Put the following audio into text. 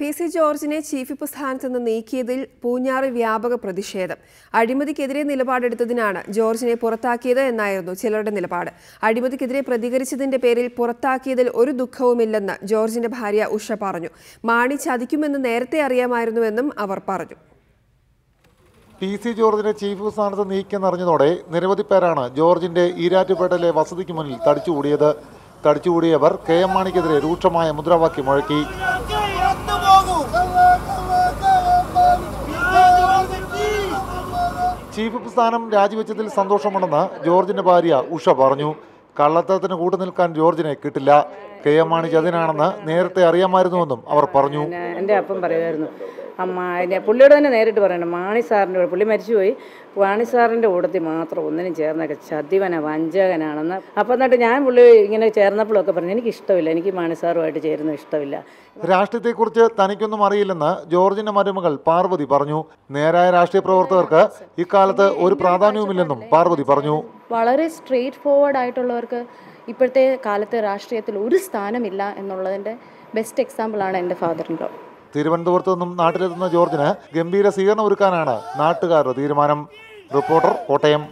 P C ജോർജിനെ chief whip സ്ഥാനത്ത് നിന്ന് നീക്കിയതിൽ പൂഞ്ഞാറ് വ്യാപക പ്രതിഷേധം. അഴിമതിക്കെതിരെ നിലപാടെടുത്തതിനാണ് ജോർജിനെ പുറത്താക്കിയത് എന്നായിരുന്നു ചിലരുടെ നിലപാട്. അഴിമതിക്കെതിരെ പ്രതികരിച്ചതിന്റെ പേരിൽ പുറത്താക്കിയതിൽ ഒരു ദുഃഖവുമില്ലെന്ന് ജോർജിന്റെ ഭാര്യ ഉഷ പറഞ്ഞു. മാണി ചതിക്കുമെന്ന് നേരത്തെ അറിയാമായിരുന്നുവെന്നും അവർ പറഞ്ഞു. പി സി ജോർജിനെ ചീഫ് സ്ഥാനത്ത് നീക്കിയെന്നറിഞ്ഞതോടെ നിരവധി പേരാണ് ജോർജിന്റെ ഈരാറ്റുപേട്ടയിലെ വസതിക്ക് മുന്നിൽ തടിച്ചുകൂടിയത്. തടിച്ചുകൂടിയവർ കെ എം മാണിക്കെതിരെ രൂക്ഷമായ മുദ്രാവാക്യം മുഴക്കി. ചീഫ് വിപ്പ് സ്ഥാനം രാജിവെച്ചതിൽ സന്തോഷമുണ്ടെന്ന് ജോർജിന്റെ ഭാര്യ ഉഷ പറഞ്ഞു. കള്ളത്തരത്തിന് കൂട്ടുനിൽക്കാൻ ജോർജിനെ കിട്ടില്ല. കെ എം മാണി ചതിനാണെന്ന് നേരത്തെ അറിയാമായിരുന്നുവെന്നും അവർ പറഞ്ഞു. എന്റെ അപ്പം പറയുമായിരുന്നു അമ്മ എന്റെ പുള്ളിയോട് തന്നെ നേരിട്ട് പറയണം. മാണി സാറിന്റെ കൂടെ പുള്ളി മരിച്ചുപോയി. മാണി സാറിന്റെ കൂടത്തിൽ മാത്രം ഒന്നിനും ചേർന്നൊക്കെ ചതിവന വഞ്ചകനാണെന്ന്. അപ്പം എന്നിട്ട് ഞാൻ പുള്ളി ഇങ്ങനെ ചേർന്നപ്പോഴൊക്കെ പറഞ്ഞു എനിക്ക് ഇഷ്ടമില്ല എനിക്ക് മാണി സാറുമായിട്ട് ചേരുന്നത് ഇഷ്ടമില്ല. രാഷ്ട്രീയത്തെക്കുറിച്ച് തനിക്കൊന്നും അറിയില്ലെന്ന് ജോർജിന്റെ മരുമകൾ പാർവതി പറഞ്ഞു. നേരായ രാഷ്ട്രീയ പ്രവർത്തകർക്ക് ഇക്കാലത്ത് ഒരു പ്രാധാന്യവുമില്ലെന്നും പാർവതി പറഞ്ഞു. വളരെ സ്ട്രെയിറ്റ് ഫോർവേഡ് ആയിട്ടുള്ളവർക്ക് ഇപ്പോഴത്തെ കാലത്ത് രാഷ്ട്രീയത്തിൽ ഒരു സ്ഥാനമില്ല എന്നുള്ളതിന്റെ ബെസ്റ്റ് എക്സാമ്പിളാണ് എന്റെ ഫാദർ ഇൻ ലോ തിരുവനന്തപുരത്ത് നിന്നും നാട്ടിലെത്തുന്ന ജോർജിന് ഗംഭീര സ്വീകരണം ഒരുക്കാനാണ് നാട്ടുകാരുടെ തീരുമാനം. റിപ്പോർട്ടർ കോട്ടയം.